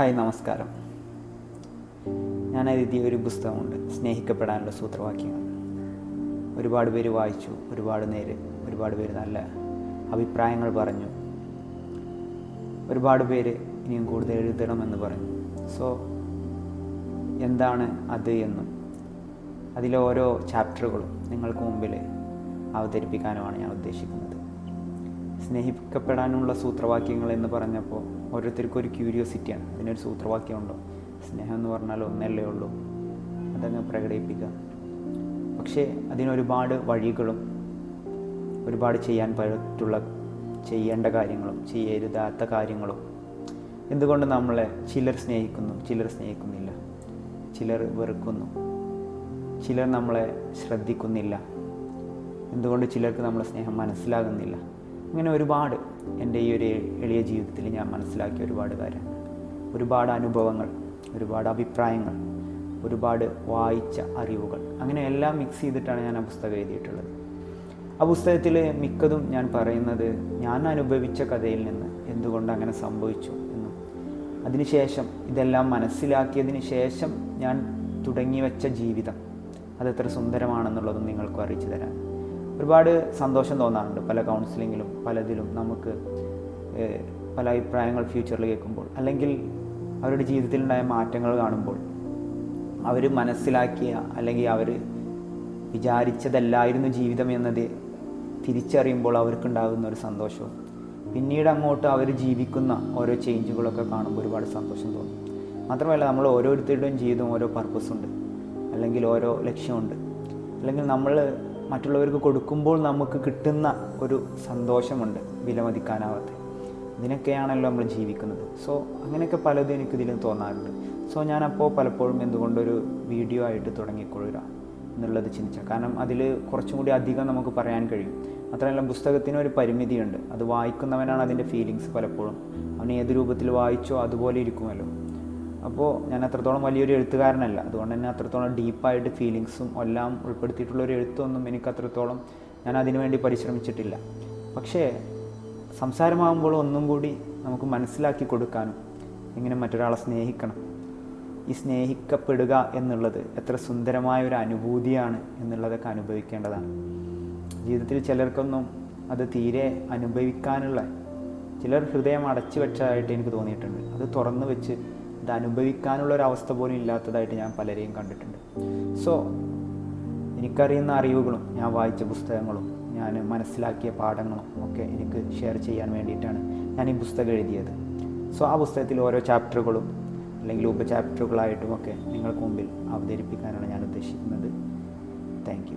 Hi നമസ്കാരം. ഞാൻ എഴുതിയ ഒരു പുസ്തകമുണ്ട്. സ്നേഹിക്കപ്പെടാനുള്ള സൂത്രവാക്യങ്ങൾ. ഒരുപാട് പേര് വായിച്ചു ഒരുപാട് നേര് ഒരുപാട് പേര് നല്ല അഭിപ്രായങ്ങൾ പറഞ്ഞു. ഒരുപാട് പേര് ഇനിയും കൂടുതൽ എഴുതണമെന്ന് പറഞ്ഞു. സോ എന്താണ് അത് എന്നും അതിലെ ഓരോ ചാപ്റ്ററുകളും നിങ്ങൾക്ക് മുമ്പിൽ അവതരിപ്പിക്കാനുമാണ് ഞാൻ ഉദ്ദേശിക്കുന്നത്. സ്നേഹിക്കപ്പെടാനുള്ള സൂത്രവാക്യങ്ങൾ എന്ന് പറഞ്ഞപ്പോൾ ഓരോരുത്തർക്കും ഒരു ക്യൂരിയോസിറ്റിയാണ് അതിനൊരു സൂത്രവാക്യമുണ്ടോ? സ്നേഹം എന്ന് പറഞ്ഞാൽ ഒന്നല്ലേ ഉള്ളൂ. അതങ്ങ് പ്രകടിപ്പിക്കുക. പക്ഷേ അതിനൊരുപാട് വഴികളും ഒരുപാട് ചെയ്യാൻ പറ്റുള്ള ചെയ്യേണ്ട കാര്യങ്ങളും ചെയ്യരുതാത്ത കാര്യങ്ങളും. എന്തുകൊണ്ട് നമ്മളെ ചിലർ സ്നേഹിക്കുന്നു? ചിലർ സ്നേഹിക്കുന്നില്ല. ചിലർ വെറുക്കുന്നു. ചിലർ നമ്മളെ ശ്രദ്ധിക്കുന്നില്ല. എന്തുകൊണ്ട് ചിലർക്ക് നമ്മളെ സ്നേഹം മനസ്സിലാകുന്നില്ല? അങ്ങനെ ഒരുപാട് എന്റെ ഈ ഒരു എളിയ ജീവിതത്തിൽ ഞാൻ മനസ്സിലാക്കിയ ഒരുപാട് കാര്യങ്ങൾ ഒരുപാട് അനുഭവങ്ങൾ ഒരുപാട് അഭിപ്രായങ്ങൾ ഒരുപാട് വായിച്ച അറിവുകൾ. അങ്ങനെ എല്ലാം മിക്സ് ചെയ്തിട്ടാണ് ഞാൻ ആ പുസ്തകം എഴുതിയിട്ടുള്ളത്. ആ പുസ്തകത്തിൽ മിക്കതും ഞാൻ പറയുന്നത് ഞാൻ അനുഭവിച്ച കഥയിൽ നിന്ന് എന്തുകൊണ്ട് അങ്ങനെ സംഭവിച്ചു എന്നും. അതിനുശേഷം ഇതെല്ലാം മനസ്സിലാക്കിയതിന് ശേഷം ഞാൻ തുടങ്ങി വെച്ച ജീവിതം. അതെത്ര സുന്ദരമാണെന്നുള്ളതും നിങ്ങൾക്കും അറിയിച്ചു തരാൻ ഒരുപാട് സന്തോഷം തോന്നാറുണ്ട് പല കൗൺസിലിങ്ങിലും പലതിലും നമുക്ക് പല അഭിപ്രായങ്ങൾ ഫ്യൂച്ചറിൽ കേൾക്കുമ്പോൾ. അല്ലെങ്കിൽ അവരുടെ ജീവിതത്തിലുണ്ടായ മാറ്റങ്ങൾ കാണുമ്പോൾ അവർ മനസ്സിലാക്കിയ അല്ലെങ്കിൽ അവർ വിചാരിച്ചതല്ലായിരുന്നു ജീവിതം എന്നത് തിരിച്ചറിയുമ്പോൾ അവർക്കുണ്ടാകുന്ന ഒരു സന്തോഷവും. പിന്നീട് അങ്ങോട്ട് അവർ ജീവിക്കുന്ന ഓരോ ചേഞ്ചുകളൊക്കെ കാണുമ്പോൾ ഒരുപാട് സന്തോഷം തോന്നും. മാത്രമല്ല നമ്മൾ ഓരോരുത്തരുടെയും ജീവിതം ഓരോ പർപ്പസുണ്ട് അല്ലെങ്കിൽ ഓരോ ലക്ഷ്യമുണ്ട് അല്ലെങ്കിൽ നമ്മൾ മറ്റുള്ളവർക്ക് കൊടുക്കുമ്പോൾ നമുക്ക് കിട്ടുന്ന ഒരു സന്തോഷമുണ്ട് വിലമതിക്കാനാവാത്ത. ഇതിനൊക്കെയാണല്ലോ നമ്മൾ ജീവിക്കുന്നത്. സോ അങ്ങനെയൊക്കെ പലതും എനിക്കിതിൽ തോന്നാറുണ്ട്. സോ ഞാനപ്പോൾ പലപ്പോഴും എന്തുകൊണ്ടൊരു വീഡിയോ ആയിട്ട് തുടങ്ങിക്കൊള്ളുക എന്നുള്ളത് ചിന്തിച്ച. കാരണം അതിൽ കുറച്ചും കൂടി അധികം നമുക്ക് പറയാൻ കഴിയും. മാത്രമല്ല പുസ്തകത്തിന് ഒരു പരിമിതിയുണ്ട്. അത് വായിക്കുന്നവനാണ് അതിന്റെ ഫീലിങ്സ് പലപ്പോഴും. അവൻ ഏത് രൂപത്തിൽ വായിച്ചോ അതുപോലെ ഇരിക്കുമല്ലോ. അപ്പോൾ ഞാൻ അത്രത്തോളം വലിയൊരു എഴുത്തുകാരനല്ല. അതുകൊണ്ട് തന്നെ അത്രത്തോളം ഡീപ്പായിട്ട് ഫീലിങ്സും എല്ലാം ഉൾപ്പെടുത്തിയിട്ടുള്ള ഒരു എഴുത്തൊന്നും എനിക്ക് അത്രത്തോളം ഞാൻ അതിനുവേണ്ടി പരിശ്രമിച്ചിട്ടില്ല. പക്ഷേ സംസാരമാകുമ്പോൾ ഒന്നും കൂടി നമുക്ക് മനസ്സിലാക്കി കൊടുക്കാനും എങ്ങനെ മറ്റൊരാളെ സ്നേഹിക്കണം. ഈ സ്നേഹിക്കപ്പെടുക എന്നുള്ളത് എത്ര സുന്ദരമായ ഒരു അനുഭൂതിയാണ് എന്നുള്ളതൊക്കെ അനുഭവിക്കേണ്ടതാണ്. ജീവിതത്തിൽ ചിലർക്കൊന്നും അത് തീരെ അനുഭവിക്കാനുള്ള ചിലർ ഹൃദയം അടച്ചു വെച്ചതായിട്ട് എനിക്ക് തോന്നിയിട്ടുണ്ട്. അത് തുറന്നു വെച്ച് അത് അനുഭവിക്കാനുള്ള ഒരു അവസ്ഥ പോലും ഇല്ലാത്തതായിട്ട് ഞാൻ പലരെയും കണ്ടിട്ടുണ്ട്. സോ എനിക്കറിയുന്ന അറിവുകളും ഞാൻ വായിച്ച പുസ്തകങ്ങളും ഞാൻ മനസ്സിലാക്കിയ പാഠങ്ങളും ഒക്കെ എനിക്ക് ഷെയർ ചെയ്യാൻ വേണ്ടിയിട്ടാണ് ഞാൻ ഈ പുസ്തകം എഴുതിയത്. സോ ആ പുസ്തകത്തിൽ ഓരോ ചാപ്റ്ററുകളും അല്ലെങ്കിൽ ഉപചാപ്റ്ററുകളായിട്ടുമൊക്കെ നിങ്ങൾക്ക് മുമ്പിൽ അവതരിപ്പിക്കാനാണ് ഞാൻ ഉദ്ദേശിക്കുന്നത്. താങ്ക്